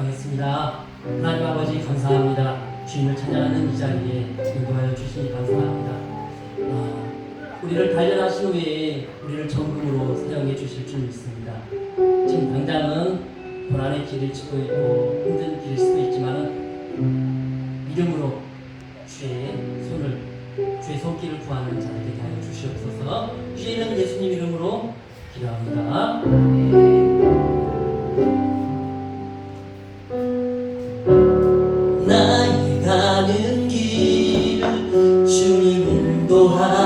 기도하겠습니다. 하나님 아버지 감사합니다. 주님을 찬양하는 이 자리에 인도하여 주시니 감사합니다. 아, 우리를 단련하신 후에 우리를 정금으로 사용해 주실 줄 믿습니다. 지금 당장은 고난의 길을 치고 있고 힘든 길일 수도 있지만 믿음으로 주의 손을 주의 손길을 구하는 자들에게 하여 주시옵소서 주의 이름 예수님 이름으로 기도합니다. Tuhan.